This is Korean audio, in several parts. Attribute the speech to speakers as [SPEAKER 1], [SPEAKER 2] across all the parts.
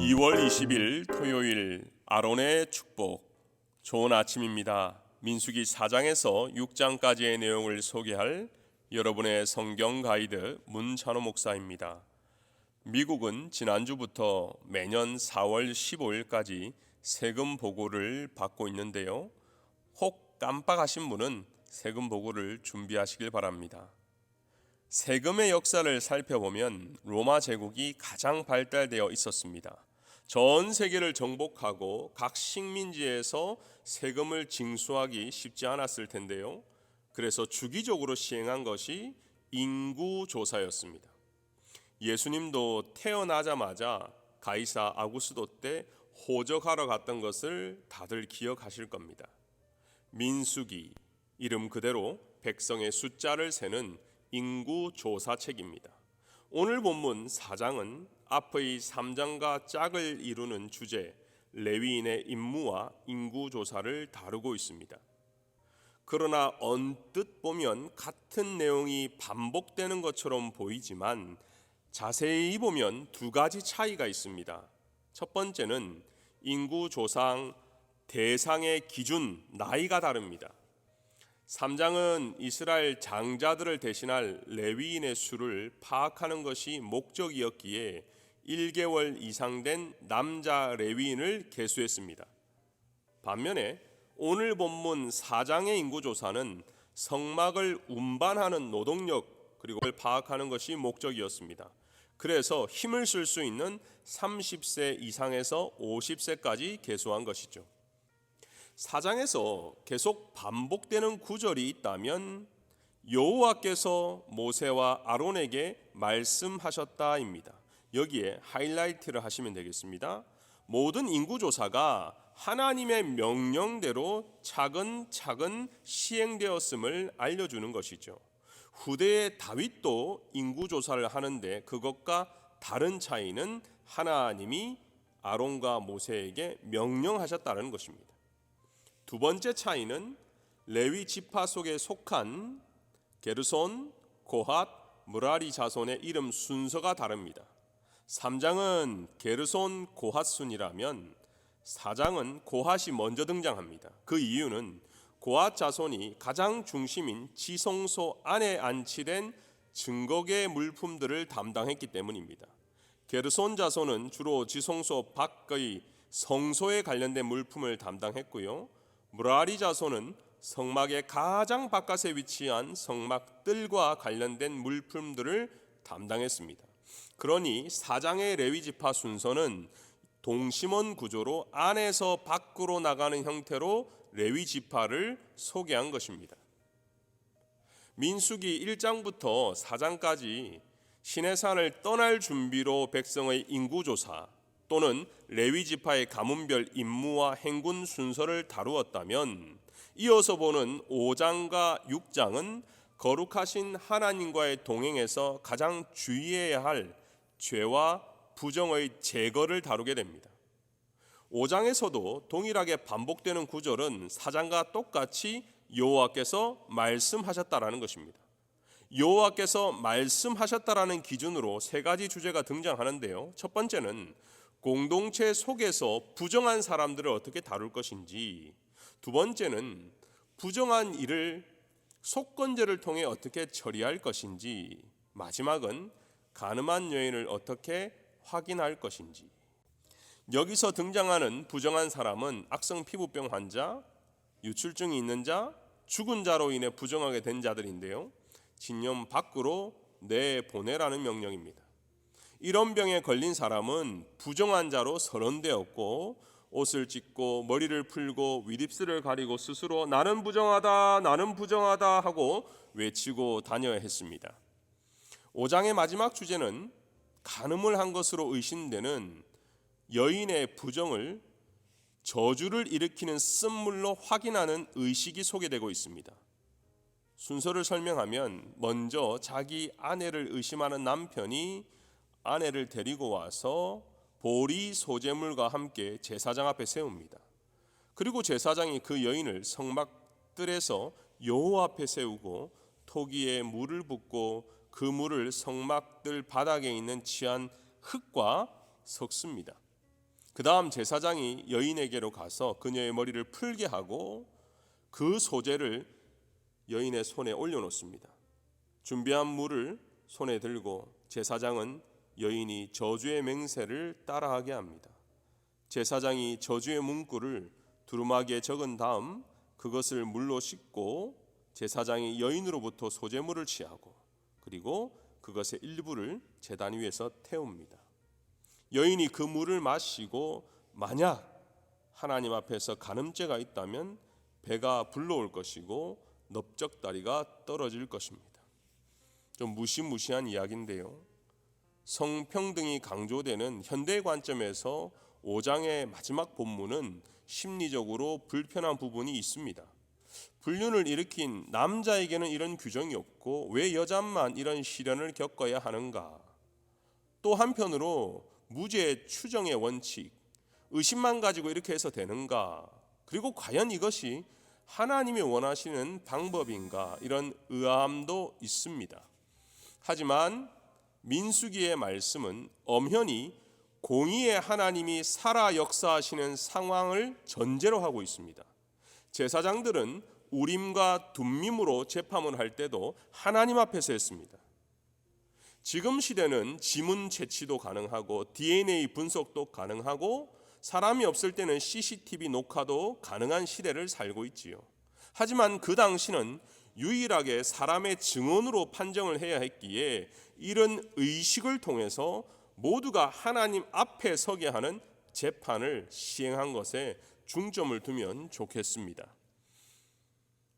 [SPEAKER 1] 2월 20일 토요일 아론의 축복 좋은 아침입니다. 민수기 4장에서 6장까지의 내용을 소개할 여러분의 성경 가이드 문찬호 목사입니다. 미국은 지난주부터 매년 4월 15일까지 세금 보고를 받고 있는데요. 혹 깜빡하신 분은 세금 보고를 준비하시길 바랍니다. 세금의 역사를 살펴보면 로마 제국이 가장 발달되어 있었습니다. 전 세계를 정복하고 각 식민지에서 세금을 징수하기 쉽지 않았을 텐데요. 그래서 주기적으로 시행한 것이 인구 조사였습니다. 예수님도 태어나자마자 가이사 아구스도 때 호적하러 갔던 것을 다들 기억하실 겁니다. 민수기 이름 그대로 백성의 숫자를 세는 인구 조사책입니다. 오늘 본문 4장은 앞의 3장과 짝을 이루는 주제 레위인의 임무와 인구 조사를 다루고 있습니다. 그러나 언뜻 보면 같은 내용이 반복되는 것처럼 보이지만 자세히 보면 두 가지 차이가 있습니다. 첫 번째는 인구 조상 대상의 기준 나이가 다릅니다. 3장은 이스라엘 장자들을 대신할 레위인의 수를 파악하는 것이 목적이었기에 1개월 이상 된 남자 레위인을 개수했습니다. 반면에 오늘 본문 4장의 인구 조사는 성막을 운반하는 노동력 그리고 파악하는 것이 목적이었습니다. 그래서 힘을 쓸 수 있는 30세 이상에서 50세까지 개수한 것이죠. 사장에서 계속 반복되는 구절이 있다면 여호와께서 모세와 아론에게 말씀하셨다입니다. 여기에 하이라이트를 하시면 되겠습니다. 모든 인구 조사가 하나님의 명령대로 차근차근 시행되었음을 알려주는 것이죠. 후대의 다윗도 인구 조사를 하는데 그것과 다른 차이는 하나님이 아론과 모세에게 명령하셨다는 것입니다. 두 번째 차이는 레위 지파 속에 속한 게르손, 고핫, 무라리 자손의 이름 순서가 다릅니다. 3장은 게르손 고핫 순이라면 4장은 고핫이 먼저 등장합니다. 그 이유는 고핫 자손이 가장 중심인 지성소 안에 안치된 증거계 물품들을 담당했기 때문입니다. 게르손 자손은 주로 지성소 밖의 성소에 관련된 물품을 담당했고요. 무라리 자손은 성막의 가장 바깥에 위치한 성막들과 관련된 물품들을 담당했습니다. 그러니 사장의 레위 지파 순서는 동심원 구조로 안에서 밖으로 나가는 형태로 레위 지파를 소개한 것입니다. 민수기 1장부터 4장까지 시내산을 떠날 준비로 백성의 인구 조사 또는 레위 지파의 가문별 임무와 행군 순서를 다루었다면 이어서 보는 5장과 6장은 거룩하신 하나님과의 동행에서 가장 주의해야 할 죄와 부정의 제거를 다루게 됩니다. 5장에서도 동일하게 반복되는 구절은 4장과 똑같이 여호와께서 말씀하셨다라는 것입니다. 여호와께서 말씀하셨다라는 기준으로 세 가지 주제가 등장하는데요. 첫 번째는 공동체 속에서 부정한 사람들을 어떻게 다룰 것인지, 두 번째는 부정한 일을 속건제를 통해 어떻게 처리할 것인지, 마지막은 가늠한 여인을 어떻게 확인할 것인지. 여기서 등장하는 부정한 사람은 악성 피부병 환자, 유출증이 있는 자, 죽은 자로 인해 부정하게 된 자들인데요. 진영 밖으로 내보내라는 명령입니다. 이런 병에 걸린 사람은 부정한 자로 선언되었고 옷을 찢고 머리를 풀고 윗입술을 가리고 스스로 나는 부정하다 나는 부정하다 하고 외치고 다녀야 했습니다. 5장의 마지막 주제는 간음을 한 것으로 의심되는 여인의 부정을 저주를 일으키는 쓴물로 확인하는 의식이 소개되고 있습니다. 순서를 설명하면 먼저 자기 아내를 의심하는 남편이 아내를 데리고 와서 보리 소재물과 함께 제사장 앞에 세웁니다. 그리고 제사장이 그 여인을 성막들에서 여호와 앞에 세우고 토기에 물을 붓고 그 물을 성막들 바닥에 있는 치한 흙과 섞습니다. 그 다음 제사장이 여인에게로 가서 그녀의 머리를 풀게 하고 그 소재를 여인의 손에 올려놓습니다. 준비한 물을 손에 들고 제사장은 여인이 저주의 맹세를 따라하게 합니다. 제사장이 저주의 문구를 두루마기에 적은 다음 그것을 물로 씻고 제사장이 여인으로부터 소재물을 취하고 그리고 그것의 일부를 제단 위에서 태웁니다. 여인이 그 물을 마시고 만약 하나님 앞에서 간음죄가 있다면 배가 불러올 것이고 넓적다리가 떨어질 것입니다. 좀 무시무시한 이야기인데요. 성평등이 강조되는 현대 관점에서 5장의 마지막 본문은 심리적으로 불편한 부분이 있습니다. 불륜을 일으킨 남자에게는 이런 규정이 없고 왜 여자만 이런 시련을 겪어야 하는가? 또 한편으로 무죄 추정의 원칙, 의심만 가지고 이렇게 해서 되는가? 그리고 과연 이것이 하나님이 원하시는 방법인가? 이런 의아함도 있습니다. 하지만 민수기의 말씀은 엄연히 공의의 하나님이 살아 역사하시는 상황을 전제로 하고 있습니다. 제사장들은 우림과 둠밈으로 재판을 할 때도 하나님 앞에서 했습니다. 지금 시대는 지문 채취도 가능하고 DNA 분석도 가능하고 사람이 없을 때는 CCTV 녹화도 가능한 시대를 살고 있지요. 하지만 그 당시는 유일하게 사람의 증언으로 판정을 해야 했기에 이런 의식을 통해서 모두가 하나님 앞에 서게 하는 재판을 시행한 것에 중점을 두면 좋겠습니다.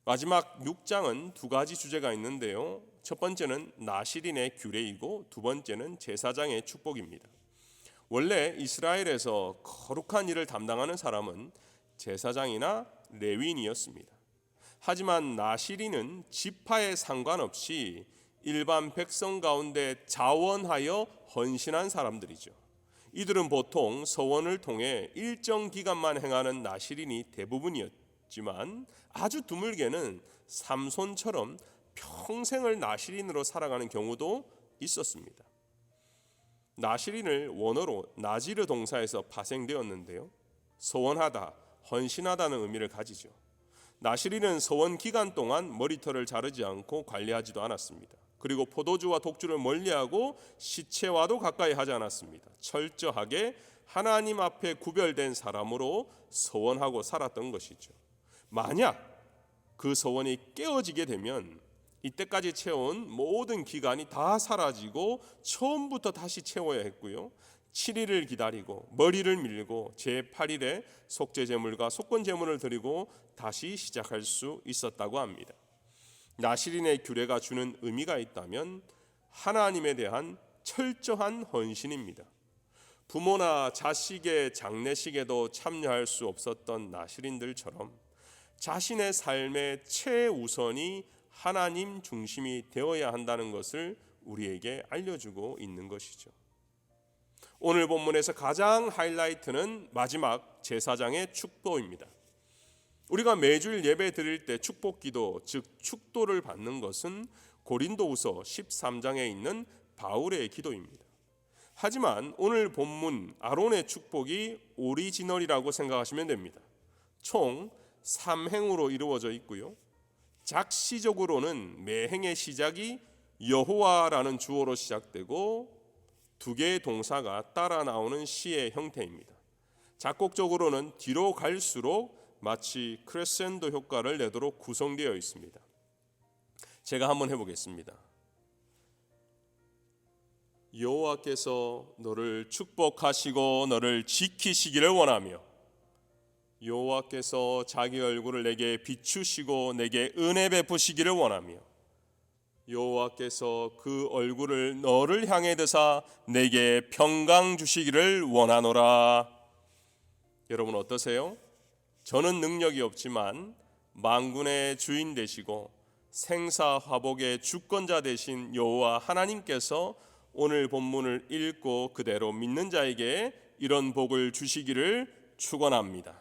[SPEAKER 1] 마지막 6장은 두 가지 주제가 있는데요. 첫 번째는 나시린의 규례이고 두 번째는 제사장의 축복입니다. 원래 이스라엘에서 거룩한 일을 담당하는 사람은 제사장이나 레윈이었습니다. 하지만 나시린은 지파에 상관없이 일반 백성 가운데 자원하여 헌신한 사람들이죠. 이들은 보통 서원을 통해 일정 기간만 행하는 나시린이 대부분이었지만 아주 드물게는 삼손처럼 평생을 나시린으로 살아가는 경우도 있었습니다. 나시린을 원어로 나지르 동사에서 파생되었는데요. 서원하다, 헌신하다는 의미를 가지죠. 나시린은 서원 기간 동안 머리털을 자르지 않고 관리하지도 않았습니다. 그리고 포도주와 독주를 멀리하고 시체와도 가까이 하지 않았습니다. 철저하게 하나님 앞에 구별된 사람으로 서원하고 살았던 것이죠. 만약 그 서원이 깨어지게 되면 이때까지 채운 모든 기간이 다 사라지고 처음부터 다시 채워야 했고요. 7일을 기다리고 머리를 밀고 제8일에 속죄 제물과 속건 제물을 드리고 다시 시작할 수 있었다고 합니다. 나시린의 규례가 주는 의미가 있다면 하나님에 대한 철저한 헌신입니다. 부모나 자식의 장례식에도 참여할 수 없었던 나시린들처럼 자신의 삶의 최우선이 하나님 중심이 되어야 한다는 것을 우리에게 알려주고 있는 것이죠. 오늘 본문에서 가장 하이라이트는 마지막 제사장의 축도입니다. 우리가 매주일 예배 드릴 때 축복 기도 즉 축도를 받는 것은 고린도후서 13장에 있는 바울의 기도입니다. 하지만 오늘 본문 아론의 축복이 오리지널이라고 생각하시면 됩니다. 총 3행으로 이루어져 있고요. 작시적으로는 매 행의 시작이 여호와라는 주어로 시작되고 두 개의 동사가 따라 나오는 시의 형태입니다. 작곡적으로는 뒤로 갈수록 마치 크레센도 효과를 내도록 구성되어 있습니다. 제가 한번 해보겠습니다. 여호와께서 너를 축복하시고 너를 지키시기를 원하며 여호와께서 자기 얼굴을 내게 비추시고 내게 은혜 베푸시기를 원하며 여호와께서 그 얼굴을 너를 향해 드사 내게 평강 주시기를 원하노라. 여러분 어떠세요? 저는 능력이 없지만 만군의 주인 되시고 생사 화복의 주권자 되신 여호와 하나님께서 오늘 본문을 읽고 그대로 믿는 자에게 이런 복을 주시기를 축원합니다.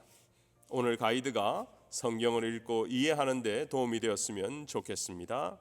[SPEAKER 1] 오늘 가이드가 성경을 읽고 이해하는 데 도움이 되었으면 좋겠습니다.